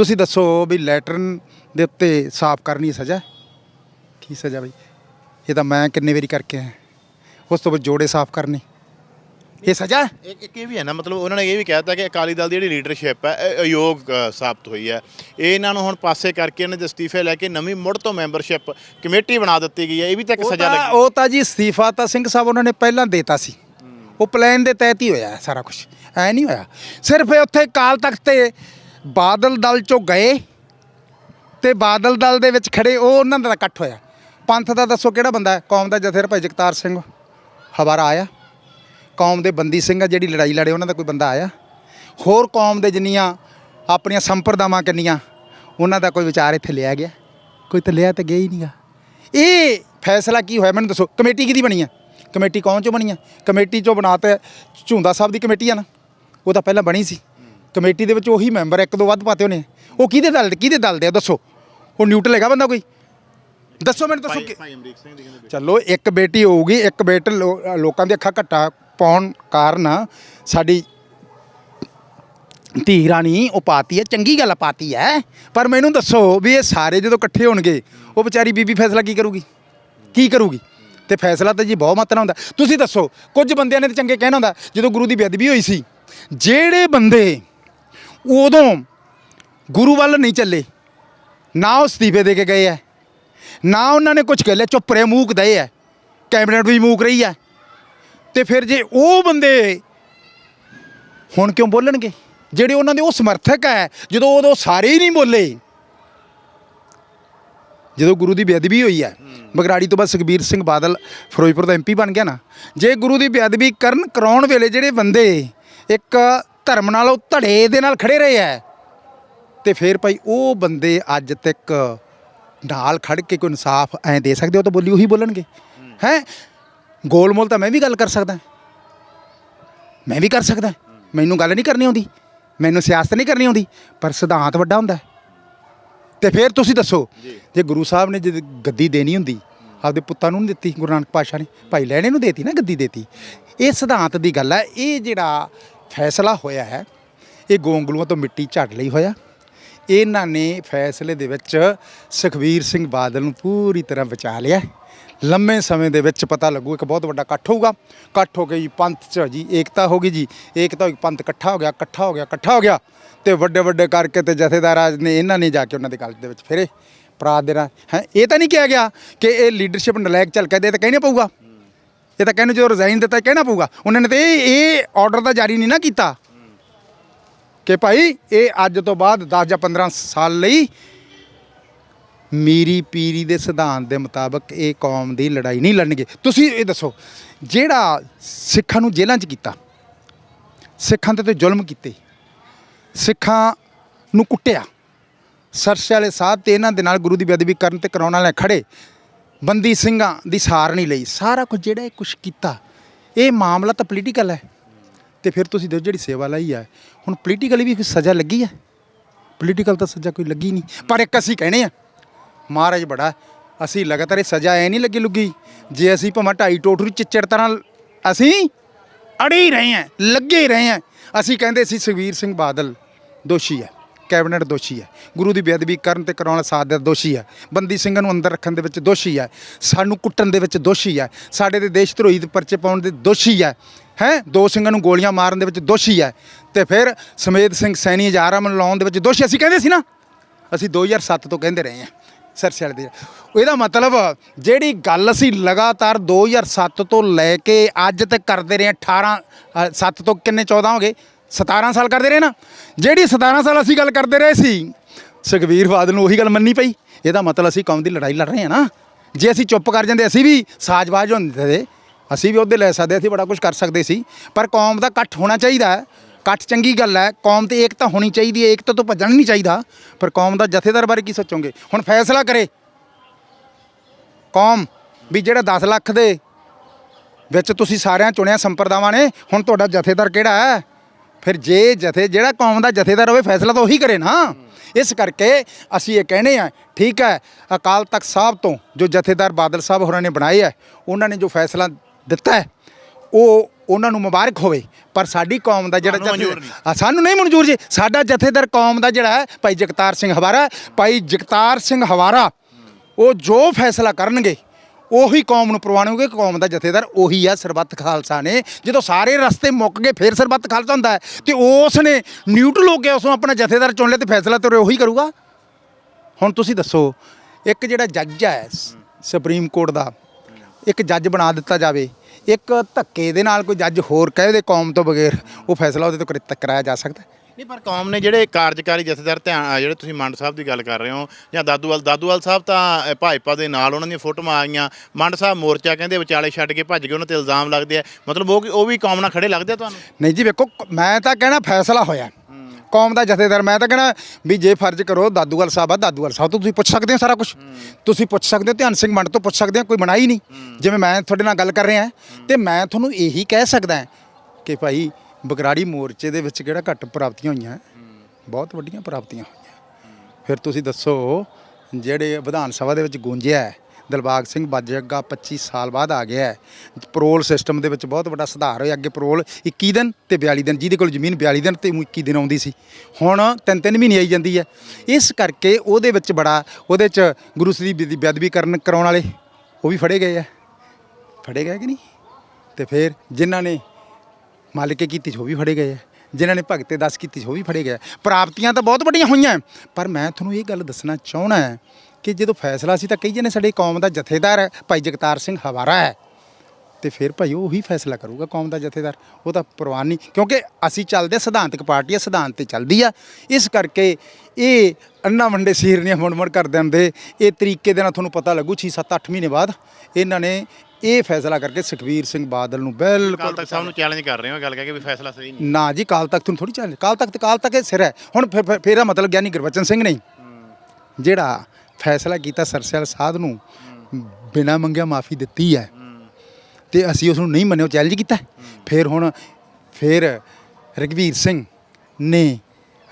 ਤੁਸੀਂ ਦੱਸੋ ਵੀ ਲੈਟਰਨ ਦੇ ਉੱਤੇ ਸਾਫ਼ ਕਰਨੀ ਸਜ਼ਾ? ਕੀ ਸਜ਼ਾ ਬਈ? ਇਹ ਤਾਂ ਮੈਂ ਕਿੰਨੇ ਵਾਰੀ ਕਰਕੇ ਆਇਆ। ਉਸ ਤੋਂ ਬਾਅਦ ਜੋੜੇ ਸਾਫ਼ ਕਰਨੇ। ਇਹ ਸਜ਼ਾ? ਇੱਕ ਇੱਕ ਇਹ ਵੀ ਹੈ ਨਾ ਮਤਲਬ ਉਹਨਾਂ ਨੇ ਇਹ ਵੀ ਕਹਿਤਾ ਕਿ ਅਕਾਲੀ ਦਲ ਦੀ ਜਿਹੜੀ ਲੀਡਰਸ਼ਿਪ ਹੈ ਇਹ ਅਯੋਗ ਅ, ਸਾਬਤ ਹੋਈ ਹੈ। ਇਹ ਇਹਨਾਂ ਨੂੰ ਹੁਣ ਪਾਸੇ ਕਰਕੇ ਇਹਨਾਂ ਦੇ ਅਸਤੀਫੇ ਲੈ ਕੇ ਨਵੀਂ ਮੁੜ ਤੋਂ ਮੈਂਬਰਸ਼ਿਪ ਕਮੇਟੀ ਬਣਾ ਦਿੱਤੀ ਗਈ ਹੈ। ਇਹ ਵੀ ਤਾਂ ਇੱਕ ਉਹ ਸਜ਼ਾ ਤਾਂ- ਲੱਗੀ। ਉਹ ਤਾਂ ਜੀ ਅਸਤੀਫਾ ਤਾਂ ਸਿੰਘ ਸਾਹਿਬ ਉਹਨਾਂ ਨੇ ਪਹਿਲਾਂ ਦੇਤਾ ਸੀ। ਉਹ ਪਲਾਨ ਦੇ ਤਹਿਤ ਹੀ ਹੋਇਆ ਸਾਰਾ ਕੁਝ ਐ ਨਹੀਂ ਹੋਇਆ। ਸਿਰਫ ਇਹ ਉੱਥੇ ਕਾਲ ਤਖਤ ਤੇ ਬਾਦਲ ਦਲ ਚੋਂ ਗਏ ਤੇ ਬਾਦਲ ਦਲ ਦੇ ਵਿੱਚ ਖੜੇ, ਉਹ ਉਹਨਾਂ ਦਾ ਇਕੱਠ ਹੋਇਆ। ਪੰਥ ਦਾ ਦੱਸੋ ਕਿਹੜਾ ਬੰਦਾ ਹੈ? ਕੌਮ ਦਾ ਜਥੇਦਾਰ ਭਾਈ ਜਗਤਾਰ ਸਿੰਘ। ਹਵਾਰਾ ਆਇਆ। ਕੌਮ ਦੇ ਬੰਦੀ ਸਿੰਘ ਆ, ਜਿਹੜੀ ਲੜਾਈ ਲੜੇ, ਉਹਨਾਂ ਦਾ ਕੋਈ ਬੰਦਾ ਆਇਆ। ਹੋਰ ਕੌਮ ਦੇ ਜਿੰਨੀਆਂ ਆਪਣੀਆਂ ਸੰਪਰਦਾਵਾਂ ਕਿੰਨੀਆਂ, ਉਹਨਾਂ ਦਾ ਕੋਈ ਵਿਚਾਰ ਇੱਥੇ ਲਿਆ ਗਿਆ। ਕੋਈ ਤਾਂ ਲਿਆ ਤਾਂ ਗਿਆ ਹੀ ਨਹੀਂਗਾ ਇਹ ਫੈਸਲਾ ਕੀ ਹੋਇਆ? ਮੈਨੂੰ ਦੱਸੋ, ਕਮੇਟੀ ਕਿਹਦੀ ਬਣੀ ਆ? ਕਮੇਟੀ ਕੌਣ ਚੋਂ ਬਣੀ ਆ? ਕਮੇਟੀ ਚੋਂ ਬਣਾ ਤੇ ਝੁੰਦਾ ਸਾਹਿਬ ਦੀ ਕਮੇਟੀ ਆ ਨਾ। ਉਹ ਤਾਂ ਪਹਿਲਾਂ ਬਣੀ ਸੀ। ਕਮੇਟੀ ਦੇ ਵਿੱਚ ਉਹੀ ਮੈਂਬਰ ਇੱਕ ਦੋ ਵੱਧ ਪਾਤੇ ਉਹਨੇ ਉਹ ਕਿਹਦੇ ਦਲ ਕਿਹਦੇ ਦਲ ਦੇ ਆ? ਦੱਸੋ। ਉਹ ਨਿਊਟਰਲ ਹੈਗਾ ਬੰਦਾ ਕੋਈ? ਦੱਸੋ ਮੈਨੂੰ ਦੱਸੋ ਕਿ ਭਾਈ ਅਮਰੀਕ ਸਿੰਘ ਦੀ ਕਹਿੰਦੇ ਚਲੋ ਇੱਕ ਬੇਟੀ ਹੋਊਗੀ ਇੱਕ ਬੇਟ ਲੋ- ਲੋਕਾਂ ਦੀ ਅੱਖਾਂ ਘੱਟਾ ਪਾਉਣ ਕਾਰਨ ਸਾਡੀ ਧੀ ਰਾਣੀ ਉਹ ਪਾਤੀ ਹੈ ਚੰਗੀ ਗੱਲ ਆ ਪਾਤੀ ਹੈ। ਪਰ ਮੈਨੂੰ ਦੱਸੋ ਵੀ ਇਹ ਸਾਰੇ ਜਦੋਂ ਇਕੱਠੇ ਹੋਣਗੇ ਉਹ ਵਿਚਾਰੀ ਬੀਬੀ ਫੈਸਲਾ ਕੀ ਕਰੂਗੀ? ਕੀ ਕਰੂਗੀ? ਤੇ ਫੈਸਲਾ ਤਾਂ ਜੀ ਬਹੁਤ ਮਾਤਰਾ ਹੁੰਦਾ। ਤੁਸੀਂ ਦੱਸੋ ਕੁਝ ਬੰਦਿਆਂ ਨੇ ਤਾਂ ਚੰਗੇ ਕਹਿਣਾ ਹੁੰਦਾ ਜਦੋਂ ਗੁਰੂ ਦੀ ਬੇਅਦਬੀ ਹੋਈ ਸੀ ਜਿਹੜੇ ਬੰਦੇ ਉਦੋਂ ਗੁਰੂ ਵੱਲ ਨਹੀਂ ਚੱਲੇ। ਨਾ ਉਹ ਅਸਤੀਫੇ ਦੇ ਕੇ ਗਏ ਹੈ ਨਾ ਉਹਨਾਂ ਨੇ ਕੁਝ ਕਹਿ ਲਿਆ, ਚੁੱਪ ਰਹੇ ਮੂਕ ਦਏ ਹੈ ਕੈਬਨਿਟ ਵੀ ਮੂਕ ਰਹੀ ਹੈ ਤੇ ਫਿਰ ਜੇ ਉਹ ਬੰਦੇ ਹੁਣ ਕਿਉਂ ਬੋਲਣਗੇ? ਜਿਹੜੇ ਉਹਨਾਂ ਦੇ ਉਹ ਸਮਰਥਕ ਹੈ ਜਦੋਂ ਉਦੋਂ ਸਾਰੇ ਹੀ ਨਹੀਂ ਬੋਲੇ। ਜਦੋਂ ਗੁਰੂ ਦੀ ਬੇਅਦਬੀ ਹੋਈ ਹੈ ਬਗਰਾੜੀ ਤੋਂ ਬਾਅਦ ਸੁਖਬੀਰ ਸਿੰਘ ਬਾਦਲ ਫਿਰੋਜ਼ਪੁਰ ਦਾ ਐਮਪੀ ਬਣ ਗਿਆ ਨਾ। ਜੇ ਗੁਰੂ ਦੀ ਬੇਅਦਬੀ ਕਰਨ ਕਰਾਉਣ ਵੇਲੇ ਜਿਹੜੇ ਬੰਦੇ ਇੱਕ ਧਰਮ ਨਾਲ ਉਹ ਧੜੇ ਦੇ ਨਾਲ ਖੜੇ ਰਹੇ ਹੈ ਤੇ ਫਿਰ ਭਾਈ ਉਹ ਬੰਦੇ ਅੱਜ ਤੱਕ ਨਾਲ ਖੜ ਕੇ ਕੋਈ ਇਨਸਾਫ ਐ ਦੇ ਸਕਦੇ ਹੋ ਤਾਂ ਬੋਲੀ ਉਹੀ ਬੋਲਣਗੇ। ਹੈ? ਗੋਲਮੋਲ ਤਾਂ ਮੈਂ ਵੀ ਗੱਲ ਕਰ ਸਕਦਾ। ਮੈਂ ਵੀ ਕਰ ਸਕਦਾ। ਮੈਨੂੰ ਗੱਲ ਨਹੀਂ ਕਰਨੀ ਆਉਂਦੀ। ਮੈਨੂੰ ਸਿਆਸਤ ਨਹੀਂ ਕਰਨੀ ਆਉਂਦੀ। ਪਰ ਸਿਧਾਂਤ ਵੱਡਾ ਹੁੰਦਾ। ਤੇ ਫਿਰ ਤੁਸੀਂ ਦੱਸੋ ਜੇ। ਗੁਰੂ ਸਾਹਿਬ ਨੇ ਜਦ ਗੱਦੀ ਦੇਣੀ ਹੁੰਦੀ ਆਪਦੇ ਪੁੱਤਾਂ ਨੂੰ ਨਹੀਂ ਦਿੱਤੀ ਗੁਰੂ ਨਾਨਕ ਪਾਤਸ਼ਾਹ ਨੇ ਭਾਈ ਲੈਣੇ ਨੂੰ ਦੇਤੀ ਨਾ ਗੱਦੀ ਦੇਤੀ। ਇਹ ਸਿਧਾਂਤ ਦੀ ਗੱਲ ਹੈ ਇਹ ਜਿਹੜਾ ਫੈਸਲਾ ਹੋਇਆ ਹੈ। ਇਹ ਗੋਂਗਲੂਆਂ ਤੋਂ ਮਿੱਟੀ ਝੱਟ ਲਈ ਹੋਇਆ। ਇਹਨਾਂ ਨੇ ਫੈਸਲੇ ਦੇ ਵਿੱਚ ਸੁਖਵੀਰ ਸਿੰਘ ਬਾਦਲ ਨੂੰ ਪੂਰੀ ਤਰ੍ਹਾਂ ਬਚਾ ਲਿਆ ਲੰਮੇ ਸਮੇਂ ਦੇ ਵਿੱਚ ਪਤਾ ਲੱਗੂ, ਇੱਕ ਬਹੁਤ ਵੱਡਾ ਇਕੱਠ ਹੋਊਗਾ। ਇਕੱਠ ਹੋ ਕੇ ਜੀ ਪੰਥ 'ਚ ਜੀ ਏਕਤਾ ਹੋ ਗਈ ਜੀ। ਏਕਤਾ ਹੋ ਗਈ ਪੰਥ ਇਕੱਠਾ ਹੋ ਗਿਆ, ਇਕੱਠਾ ਹੋ ਗਿਆ, ਇਕੱਠਾ ਹੋ ਗਿਆ। ਤੇ ਵੱਡੇ ਵੱਡੇ ਕਰਕੇ ਤੇ ਜਥੇਦਾਰ ਨੇ ਇਹਨਾਂ ਨੇ ਜਾ ਕੇ ਉਹਨਾਂ ਦੇ ਗੱਲ ਦੇ ਵਿੱਚ ਫਿਰੇ। ਪਰਾਤ ਦੇਣਾ ਹੈ, ਇਹ ਤਾਂ ਨਹੀਂ ਕਿਹਾ ਗਿਆ ਕਿ ਇਹ ਲੀਡਰਸ਼ਿਪ ਨਲਾਇਕ ਚੱਲ ਕੇ ਦੇ ਤਾਂ ਕਹਿਣਾ ਪਊਗਾ। ਇਹ ਤਾਂ ਕਹਿੰਦੇ ਜਦੋਂ ਰਿਜ਼ਾਈਨ ਦਿੱਤਾ ਕਹਿਣਾ ਪਊਗਾ। ਉਹਨਾਂ ਨੇ ਤੇ ਇਹ ਇਹ ਆਰਡਰ ਤਾਂ ਜਾਰੀ ਨਹੀਂ ਨਾ ਕੀਤਾ। ਕਿ ਭਾਈ, ਇਹ ਅੱਜ ਤੋਂ ਬਾਅਦ 10 ਜਾਂ 15 ਸਾਲ ਲਈ ਮੀਰੀ ਪੀਰੀ ਦੇ ਸਿਧਾਂਤ ਦੇ ਮੁਤਾਬਕ ਇਹ ਕੌਮ ਦੀ ਲੜਾਈ ਨਹੀਂ ਲੜਨਗੇ। ਤੁਸੀਂ ਇਹ ਦੱਸੋ, ਜਿਹੜਾ ਸਿੱਖਾਂ ਨੂੰ ਜੇਲ੍ਹਾਂ 'ਚ ਕੀਤਾ, ਸਿੱਖਾਂ ਤੇ ਤੇ ਜ਼ੁਲਮ ਕੀਤੇ, ਸਿੱਖਾਂ ਨੂੰ ਕੁੱਟਿਆ, ਸਰਸੇ ਵਾਲੇ ਸਾਧ ਤੇ ਇਹਨਾਂ ਦੇ ਨਾਲ ਗੁਰੂ ਦੀ ਬੇਅਦਬੀ ਕਰਨ ਤੇ ਕਰਾਉਣ ਵਾਲੇ ਖੜੇ ਬੰਦੀ ਸਿੰਘਾਂ ਦੀ ਸਾਰ ਨਹੀਂ ਲਈ। ਸਾਰਾ ਕੁਝ ਜਿਹੜਾ ਇਹ ਕੁਝ ਕੀਤਾ, ਇਹ ਮਾਮਲਾ ਤਾਂ ਪੋਲੀਟੀਕਲ ਹੈ। ਤੇ ਫਿਰ ਤੁਸੀਂ ਦੇਖੋ ਜਿਹੜੀ ਸੇਵਾ ਲਈ ਹੈ ਹੁਣ ਪੋਲੀਟੀਕਲੀ ਵੀ ਕੋਈ ਸਜ਼ਾ ਲੱਗੀ ਹੈ ਪੋਲੀਟੀਕਲ ਤਾਂ ਸਜ਼ਾ ਕੋਈ ਲੱਗੀ ਨਹੀਂ। ਪਰ ਇੱਕ ਅਸੀਂ ਕਹਿਣੇ ਆ, ਮਹਾਰਾਜ ਬੜਾ, ਅਸੀਂ ਲਗਾਤਾਰ ਇਹ ਸਜ਼ਾ ਐ ਨਹੀਂ ਲੱਗੀ ਲੁੱਗੀ, ਜੇ ਅਸੀਂ ਭਮਾ ਢਾਈ ਟੋਟਰੀ ਚਿੱਚੜ ਤਰ੍ਹਾਂ ਅਸੀਂ ਅੜੇ ਹੀ ਰਹੇ ਹਾਂ ਲੱਗੇ ਹੀ ਰਹੇ ਹਾਂ ਅਸੀਂ ਕਹਿੰਦੇ ਸੀ ਸੁਖਵੀਰ ਸਿੰਘ ਬਾਦਲ ਦੋਸ਼ੀ ਹੈ ਕੈਬਨਿਟ ਦੋਸ਼ੀ ਹੈ। ਗੁਰੂ ਦੀ ਬੇਅਦਬੀ ਕਰਨ ਤੇ ਕਰਾਉਣ ਸਾਧ ਦਾ ਦੋਸ਼ੀ ਹੈ। ਬੰਦੀ ਸਿੰਘਾਂ ਨੂੰ ਅੰਦਰ ਰੱਖਣ ਦੇ ਵਿੱਚ ਦੋਸ਼ੀ ਹੈ। ਸਾਨੂੰ ਕੁੱਟਣ ਦੇ ਵਿੱਚ ਦੋਸ਼ੀ ਹੈ। ਸਾਡੇ ਦੇ ਦੇਸ਼ ਧਰੋਹੀ ਦੇ ਪਰਚੇ ਪਾਉਣ ਦੇ ਦੋਸ਼ੀ ਹੈ। ਹੈ? ਦੋ ਸਿੰਘਾਂ ਨੂੰ ਗੋਲੀਆਂ ਮਾਰਨ ਦੇ ਵਿੱਚ ਦੋਸ਼ੀ ਹੈ। ਤੇ ਫਿਰ ਸਮੇਤ ਸਿੰਘ ਸੈਣੀ ਹਜ਼ਾਰਾਂ ਨੂੰ ਲਾਉਣ ਦੇ ਵਿੱਚ ਦੋਸ਼ੀ ਅਸੀਂ ਕਹਿੰਦੇ ਸੀ ਨਾ ਅਸੀਂ 2007 ਤੋਂ ਕਹਿੰਦੇ ਰਹੇ ਹਾਂ। ਸਰਸੇ ਵਾਲੇ ਦੇ। ਇਹਦਾ ਮਤਲਬ ਜਿਹੜੀ ਗੱਲ ਅਸੀਂ ਲਗਾਤਾਰ 2007 ਤੋਂ ਲੈ ਕੇ ਅੱਜ ਤੱਕ ਕਰਦੇ ਰਹੇ ਹਾਂ 18 ਅ, 7 ਤੋਂ ਕਿੰਨੇ 14 ਹੋ ਗਏ? 17 ਸਾਲ ਕਰਦੇ ਰਹੇ ਨਾ। ਜਿਹੜੀ 17 ਸਾਲ ਅਸੀਂ ਗੱਲ ਕਰਦੇ ਰਹੇ ਸੀ ਸੁਖਵੀਰ ਬਾਦਲ ਨੂੰ ਉਹੀ ਗੱਲ ਮੰਨੀ ਪਈ। ਇਹਦਾ ਮਤਲਬ ਅਸੀਂ ਕੌਮ ਦੀ ਲੜਾਈ ਲੜ ਰਹੇ ਹਾਂ ਨਾ। ਜੇ ਅਸੀਂ ਚੁੱਪ ਕਰ ਜਾਂਦੇ, ਅਸੀਂ ਵੀ ਸਾਜ਼ਬਾਜ਼ ਹੁੰਦੇ ਅਸੀਂ ਵੀ ਉਹਦੇ ਲੈ ਸਕਦੇ, ਅਸੀਂ ਬੜਾ ਕੁਝ ਕਰ ਸਕਦੇ ਸੀ। ਪਰ ਕੌਮ ਦਾ ਇਕੱਠ ਹੋਣਾ ਚਾਹੀਦਾ ਹੈ। ਇਕੱਠ ਚੰਗੀ ਗੱਲ ਹੈ। ਕੌਮ ਤੇ ਏਕਤਾ ਹੋਣੀ ਚਾਹੀਦੀ ਹੈ। ਏਕਤਾ ਤੋਂ ਭੱਜਣ ਨਹੀਂ ਚਾਹੀਦਾ। ਪਰ ਕੌਮ ਦਾ ਜਥੇਦਾਰ ਬਾਰੇ ਕੀ ਸੋਚੋਗੇ? ਹੁਣ ਫੈਸਲਾ ਕਰੇ। ਕੌਮ ਵੀ ਜਿਹੜਾ 10 ਲੱਖ ਦੇ ਵਿੱਚ ਤੁਸੀਂ ਸਾਰਿਆਂ ਚੁਣਿਆ ਸੰਪਰਦਾਵਾਂ ਨੇ, ਹੁਣ ਤੁਹਾਡਾ ਜਥੇਦਾਰ ਕਿਹੜਾ ਹੈ? ਫਿਰ ਜੇ ਜਥੇ ਜਿਹੜਾ ਕੌਮ ਦਾ ਜਥੇਦਾਰ ਹੋਵੇ ਫੈਸਲਾ ਤਾਂ ਉਹੀ ਕਰੇ ਨਾ। ਇਸ ਕਰਕੇ ਅਸੀਂ ਇਹ ਕਹਿੰਦੇ ਆ ਠੀਕ ਹੈ ਅਕਾਲ ਤਖਤ ਸਾਹਿਬ ਤੋਂ ਜੋ ਜਥੇਦਾਰ ਬਾਦਲ ਸਾਹਿਬ ਹੋਰਾਂ ਨੇ ਬਣਾਏ ਹੈ ਉਹਨਾਂ ਨੇ ਜੋ ਫੈਸਲਾ ਦਿੱਤਾ ਹੈ ਉਹ ਉਹਨਾਂ ਨੂੰ ਮੁਬਾਰਕ ਹੋਵੇ। ਪਰ ਸਾਡੀ ਕੌਮ ਦਾ ਜਿਹੜਾ ਜਥੇ-। ਆ, ਸਾਨੂੰ ਨਹੀਂ ਮਨਜ਼ੂਰ ਜੀ। ਸਾਡਾ ਜਥੇਦਾਰ ਕੌਮ ਦਾ ਜਿਹੜਾ ਹੈ ਭਾਈ ਜਗਤਾਰ ਸਿੰਘ ਹਵਾਰਾ ਭਾਈ ਜਗਤਾਰ ਸਿੰਘ ਹਵਾਰਾ ਉਹ ਜੋ ਫੈਸਲਾ ਕਰਨਗੇ ਉਹੀ ਕੌਮ ਨੂੰ ਪ੍ਰਵਾਨੋਗੇ, ਕੌਮ ਦਾ ਜਥੇਦਾਰ ਉਹੀ ਆ ਸਰਬੱਤ ਖਾਲਸਾ ਨੇ। ਜਦੋਂ ਸਾਰੇ ਰਸਤੇ ਮੁੱਕ ਗਏ, ਫਿਰ ਸਰਬੱਤ ਖਾਲਸਾ ਹੁੰਦਾ ਹੈ। ਤੇ ਉਸ ਨੇ ਨਿਊਟਰਲ ਹੋ ਕੇ ਉਸੋਂ ਆਪਣਾ ਜਥੇਦਾਰ ਚੁਣ ਲਿਆ ਤੇ ਫੈਸਲਾ ਤੇ ਉਹੀ ਕਰੂਗਾ? ਹੁਣ ਤੁਸੀਂ ਦੱਸੋ, ਇੱਕ ਜਿਹੜਾ ਜੱਜ ਹੈ ਸੁਪਰੀਮ ਕੋਰਟ ਦਾ, ਇੱਕ ਜੱਜ ਬਣਾ ਦਿੱਤਾ ਜਾਵੇ। ਇੱਕ ਧੱਕੇ ਦੇ ਨਾਲ ਕੋਈ ਜੱਜ ਹੋਰ ਕਹੇ ਦੇ ਕੌਮ ਤੋਂ ਬਗੈਰ, ਉਹ ਫੈਸਲਾ ਉਹਦੇ ਤੋਂ ਕਰਾਇਆ ਜਾ ਸਕਦਾ ਨਹੀਂ ਪਰ ਕੌਮ ਨੇ ਜਿਹੜੇ ਕਾਰਜਕਾਰੀ ਜਥੇਦਾਰ ਧਿਆਨ ਜਿਹੜੇ ਤੁਸੀਂ ਮੰਡ ਸਾਹਿਬ ਦੀ ਗੱਲ ਕਰ ਰਹੇ ਹੋ ਜਾਂ ਦਾਦੂਵਾਲ ਦਾਦੂਵਾਲ ਸਾਹਿਬ ਤਾਂ ਭਾਜਪਾ ਦੇ ਨਾਲ ਉਹਨਾਂ ਦੀਆਂ ਫੋਟੋਆਂ ਆਈਆਂ ਮੰਡ ਸਾਹਿਬ ਮੋਰਚਾ ਕਹਿੰਦੇ ਵਿਚਾਲੇ ਛੱਡ ਕੇ ਭੱਜ ਗਏ ਉਹਨਾਂ ਤੇ ਇਲਜ਼ਾਮ ਲੱਗਦੇ ਆ। ਮਤਲਬ ਉਹ ਉਹ ਵੀ ਕੌਮ ਨਾਲ ਖੜੇ ਲੱਗਦੇ ਆ ਤੁਹਾਨੂੰ? ਨਹੀਂ ਜੀ ਵੇਖੋ ਮੈਂ ਤਾਂ ਕਹਿਣਾ ਫੈਸਲਾ ਹੋਇਆ। ਕੌਮ ਦਾ ਜਥੇਦਾਰ ਮੈਂ ਤਾਂ ਕਹਿਣਾ ਵੀ ਜੇ ਫਰਜ਼ ਕਰੋ ਦਾਦੂਵਾਲ ਸਾਹਿਬ ਆ ਦਾਦੂਵਾਲ ਸਾਹਿਬ ਤੋਂ ਤੁਸੀਂ ਪੁੱਛ ਸਕਦੇ ਹੋ ਸਾਰਾ ਕੁਝ ਤੁਸੀਂ ਪੁੱਛ ਸਕਦੇ ਹੋ ਧਿਆਨ ਸਿੰਘ ਮੰਡ ਤੋਂ ਪੁੱਛ ਸਕਦੇ ਹੋ ਕੋਈ ਬਣਾਈ ਨਹੀਂ। ਜਿਵੇਂ ਮੈਂ ਤੁਹਾਡੇ ਨਾਲ ਗੱਲ ਕਰ ਰਿਹਾ ਤੇ ਮੈਂ ਤੁਹਾਨੂੰ ਇਹੀ ਕਹਿ ਸਕਦਾ ਕਿ ਭਾਈ ਬਗਰਾੜੀ ਮੋਰਚੇ ਦੇ ਵਿੱਚ ਕਿਹੜਾ ਘੱਟ ਪ੍ਰਾਪਤੀਆਂ ਹੋਈਆਂ ਬਹੁਤ ਵੱਡੀਆਂ ਪ੍ਰਾਪਤੀਆਂ ਹੋਈਆਂ। ਫਿਰ ਤੁਸੀਂ ਦੱਸੋ ਜਿਹੜੇ ਵਿਧਾਨ ਸਭਾ ਦੇ ਵਿੱਚ ਗੂੰਜਿਆ ਹੈ, ਦਿਲਬਾਗ ਸਿੰਘ ਬਾਜੇਗਾ 25 ਸਾਲ ਬਾਅਦ ਆ ਗਿਆ ਹੈ। ਪਰੋਲ ਸਿਸਟਮ ਦੇ ਵਿੱਚ ਬਹੁਤ ਵੱਡਾ ਸੁਧਾਰ ਹੋਇਆ। ਅੱਗੇ ਪਰੋਲ 21 ਦਿਨ ਤੇ 42 ਦਿਨ ਜਿਹਦੇ ਕੋਲ ਜ਼ਮੀਨ 42 ਦਿਨ ਤੇ ਊਂ 21 ਦਿਨ ਆਉਂਦੀ ਸੀ। ਹੁਣ ਤਿੰਨ ਤਿੰਨ ਮਹੀਨੇ ਆਈ ਜਾਂਦੀ ਹੈ। ਇਸ ਕਰਕੇ ਉਹਦੇ ਵਿੱਚ ਬੜਾ ਉਹਦੇ ਚ ਗੁਰੂ ਸ੍ਰੀ ਬੇਦੀ ਬੇਅਦਬੀ ਕਰਨ ਕਰਾਉਣ ਵਾਲੇ ਉਹ ਵੀ ਫੜੇ ਗਏ ਆ ਫੜੇ ਗਏ ਕਿ ਨਹੀਂ? ਤੇ ਫਿਰ ਜਿਨ੍ਹਾਂ ਨੇ ਮਾਲਕੇ ਕੀਤੀ ਸੀ, ਉਹ ਵੀ ਫੜੇ ਗਏ ਆ। ਜਿਨ੍ਹਾਂ ਨੇ ਭਗਤੇ ਦਾਸ ਕੀਤੀ ਉਹ ਵੀ ਫੜੇ ਗਏ ਆ। ਪ੍ਰਾਪਤੀਆਂ ਤਾਂ ਬਹੁਤ ਵੱਡੀਆਂ ਹੋਈਆਂ ਪਰ ਮੈਂ ਤੁਹਾਨੂੰ ਇਹ ਗੱਲ ਦੱਸਣਾ ਚਾਹਣਾ ਹੈ ਕਿ ਜਦੋਂ ਫੈਸਲਾ ਸੀ ਤਾਂ ਕਈ ਜਣੇ ਸਾਡੇ ਕੌਮ ਦਾ ਜਥੇਦਾਰ ਹੈ ਭਾਈ ਜਗਤਾਰ ਸਿੰਘ ਹਵਾਰਾ ਹੈ ਤੇ ਫਿਰ ਭਾਈ ਉਹ ਹੀ ਫੈਸਲਾ ਕਰੂਗਾ ਕੌਮ ਦਾ ਜਥੇਦਾਰ। ਉਹ ਤਾਂ ਪ੍ਰਵਾਨ ਨਹੀਂ ਕਿਉਂਕਿ ਅਸੀਂ ਚੱਲਦੇ ਸਿਧਾਂਤਕ ਪਾਰਟੀ ਆ ਸਿਧਾਂਤ ਤੇ ਚੱਲਦੀ ਆ। ਇਸ ਕਰਕੇ ਇਹ ਅੰਨਾ ਵੰਡੇ ਸੀਰਨੀਆਂ ਮੁੜ ਮੁੜ ਕਰਦੇ ਹੁੰਦੇ ਇਹ ਤਰੀਕੇ ਦੇ ਨਾਲ ਤੁਹਾਨੂੰ ਪਤਾ ਲੱਗੂ 6 7 8 ਮਹੀਨੇ ਬਾਅਦ ਇਹਨਾਂ ਨੇ ਇਹ ਫੈਸਲਾ ਕਰਕੇ ਸੁਖਬੀਰ ਸਿੰਘ ਬਾਦਲ ਨੂੰ ਕਾਲ ਬਿਲਕੁਲ ਤੱਕ ਸਾਹਿਬ ਨੂੰ ਚੈਲੰਜ ਕਰ ਰਹੇ ਹੋ ਗੱਲ ਕਹਿ ਕੇ ਵੀ ਫੈਸਲਾ ਸਹੀ ਨਹੀਂ। ਨਾ ਜੀ ਕਾਲ ਤੱਕ ਤੁਹਾਨੂੰ ਥੋੜੀ ਚੱਲ ਕਾਲ ਤੱਕ ਤੇ ਕਾਲ ਤੱਕ ਇਹ ਸਿਰ ਹੈ। ਹੁਣ ਫਿਰ- ਫਿਰ- ਫਿਰ ਇਹਦਾ ਮਤਲਬ ਗਿਆਨੀ ਗੁਰਬਚਨ ਸਿੰਘ ਨਹੀਂ ਜਿਹੜਾ ਫੈਸਲਾ ਕੀਤਾ ਸਰਸੇਲ ਸਾਧ ਨੂੰ ਬਿਨਾਂ ਮੰਗਿਆ ਮਾਫੀ ਦਿੱਤੀ ਹੈ। ਤੇ ਅਸੀਂ ਉਸ ਨੂੰ ਨਹੀਂ ਮੰਨਿਆ ਚੈਲੰਜ ਕੀਤਾ। ਫਿਰ ਹੁਣ ਫਿਰ ਰਗਵੀਰ ਸਿੰਘ ਨੇ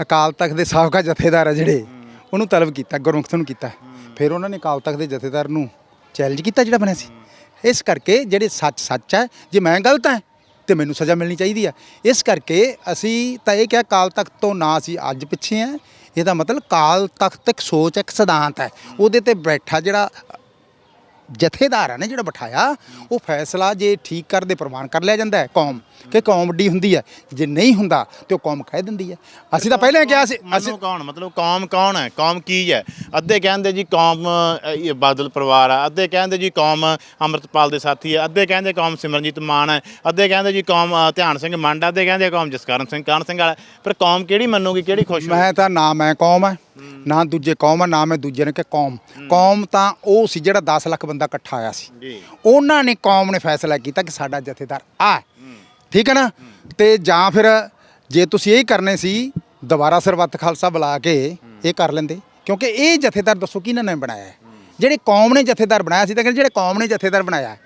ਅਕਾਲ ਤਖਤ ਦੇ ਸਾਬਕਾ ਜਥੇਦਾਰ ਆ ਜਿਹੜੇ ਉਹਨੂੰ ਤਲਬ ਕੀਤਾ ਗੁਰਮੁਖ ਨੂੰ ਕੀਤਾ। ਫਿਰ ਉਹਨਾਂ ਨੇ ਅਕਾਲ ਤਖਤ ਦੇ ਜਥੇਦਾਰ ਨੂੰ ਚੈਲੰਜ ਕੀਤਾ ਜਿਹੜਾ ਬਣਿਆ ਸੀ। ਇਸ ਕਰਕੇ ਜਿਹੜੇ ਸੱਚ ਸੱਚ ਹੈ ਜੇ ਮੈਂ ਗਲਤ ਹਾਂ ਤੇ ਮੈਨੂੰ ਸਜ਼ਾ ਮਿਲਣੀ ਚਾਹੀਦੀ ਆ। ਇਸ ਕਰਕੇ ਅਸੀਂ ਤਾਂ ਇਹ ਕਿਹਾ ਕਾਲ ਤਖਤ ਤੋਂ ਨਾ ਅਸੀਂ ਅੱਜ ਪਿੱਛੇ ਆ। ਇਹਦਾ ਮਤਲਬ ਕਾਲ ਤਖਤ ਇੱਕ ਸੋਚ ਇੱਕ ਸਿਧਾਂਤ ਹੈ। ਉਹਦੇ ਤੇ ਬੈਠਾ ਜਿਹੜਾ ਜਥੇਦਾਰ ਹੈ ਨਾ ਜਿਹੜਾ ਬਿਠਾਇਆ, ਉਹ ਫੈਸਲਾ ਜੇ ਠੀਕ ਕਰਦੇ ਪ੍ਰਵਾਨ ਕਰ ਲਿਆ ਜਾਂਦਾ ਹੈ ਕੌਮ। ਕਿ ਕੌਮ ਵੱਡੀ ਹੁੰਦੀ ਹੈ। ਜੇ ਨਹੀਂ ਹੁੰਦਾ ਤੇ ਉਹ ਕੌਮ ਕਹਿ ਦਿੰਦੀ ਹੈ। ਅਸੀਂ ਤਾਂ ਪਹਿਲਾਂ ਕਿਹਾ ਸੀ ਅਸੀਂ ਕੌਣ? ਮਤਲਬ ਕੌਮ ਕੌਣ ਹੈ? ਕੌਮ ਕੀ ਹੈ? ਅੱਧੇ ਕਹਿੰਦੇ ਜੀ ਕੌਮ ਇਹ ਬਾਦਲ ਪਰਿਵਾਰ ਆ। ਅੱਧੇ ਕਹਿੰਦੇ ਜੀ ਕੌਮ ਅੰਮ੍ਰਿਤਪਾਲ ਦੇ ਸਾਥੀ ਹੈ ਅੱਧੇ ਕਹਿੰਦੇ ਕੌਮ ਸਿਮਰਨਜੀਤ ਮਾਨ ਹੈ। ਅੱਧੇ ਕਹਿੰਦੇ ਜੀ ਕੌਮ ਧਿਆਨ ਸਿੰਘ ਮੰਡ ਅੱਧੇ ਕਹਿੰਦੇ ਕੌਮ ਜਸਕਰਨ ਸਿੰਘ ਕਾਨ ਸਿੰਘ ਵਾਲਾ। ਪਰ ਕੌਮ ਕਿਹੜੀ ਮੰਨੂਗੀ? ਕਿਹੜੀ ਖੁਸ਼? ਮੈਂ ਤਾਂ ਨਾ ਮੈਂ ਕੌਮ ਹੈ ਨਾ ਦੂਜੇ ਕੌਮ ਹੈ ਨਾ ਮੈਂ ਦੂਜੇ ਨੇ ਕਿ ਕੌਮ। ਕੌਮ ਤਾਂ ਉਹ ਸੀ ਜਿਹੜਾ 10 ਲੱਖ ਬੰਦਾ ਇਕੱਠਾ ਆਇਆ ਸੀ। ਜੀ। ਉਹਨਾਂ ਨੇ ਕੌਮ ਨੇ ਫੈਸਲਾ ਕੀਤਾ ਕਿ ਸਾਡਾ ਜਥੇਦਾਰ ਆ। ਠੀਕ ਹੈ ਨਾ? ਤੇ ਜਾਂ ਫਿਰ ਜੇ ਤੁਸੀਂ ਇਹ ਕਰਨੇ ਸੀ ਦੁਬਾਰਾ ਸਰਬੱਤ ਖਾਲਸਾ ਬੁਲਾ ਕੇ ਇਹ ਕਰ ਲੈਂਦੇ। ਕਿਉਂਕਿ ਇਹ ਜਥੇਦਾਰ ਦੱਸੋ ਕਿਹਨਾਂ ਨੇ ਬਣਾਇਆ ਹੈ। ਜਿਹੜੇ ਕੌਮ ਨੇ ਜਥੇਦਾਰ ਬਣਾਇਆ ਸੀ ਤਾਂ ਕਹਿੰਦੇ ਜਿਹੜੇ ਕੌਮ ਨੇ ਜਥੇਦਾਰ ਬਣਾਇਆ ਹੈ।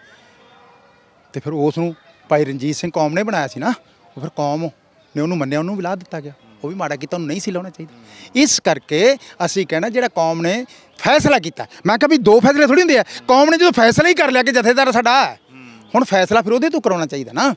ਤੇ ਫਿਰ ਉਸ ਨੂੰ ਭਾਈ ਰਣਜੀਤ ਸਿੰਘ ਕੌਮ ਨੇ ਬਣਾਇਆ ਸੀ ਨਾ ਉਹ ਫਿਰ ਕੌਮ ਨੇ ਉਹਨੂੰ ਮੰਨਿਆ ਉਹਨੂੰ ਵੀ ਲਾ ਦਿੱਤਾ ਗਿਆ। ਉਹ ਵੀ ਮਾੜਾ ਕੀਤਾ ਉਹਨੂੰ ਨਹੀਂ ਸੀ ਲਾਉਣਾ ਚਾਹੀਦਾ। ਇਸ ਕਰਕੇ ਅਸੀਂ ਕਹਿਣਾ ਜਿਹੜਾ ਕੌਮ ਨੇ ਫੈਸਲਾ ਕੀਤਾ। ਮੈਂ ਕਿਹਾ ਵੀ ਦੋ ਫੈਸਲੇ ਥੋੜੀ ਹੁੰਦੇ ਆ। ਕੌਮ ਨੇ ਜਦੋਂ ਫੈਸਲਾ ਹੀ ਕਰ ਲਿਆ ਕਿ ਜਥੇਦਾਰ ਸਾਡਾ ਹੈ, ਹੁਣ ਫੈਸਲਾ ਫਿਰ ਉਹਦੇ ਤੋਂ ਕਰਾਉਣਾ ਚਾਹੀਦਾ ਨਾ।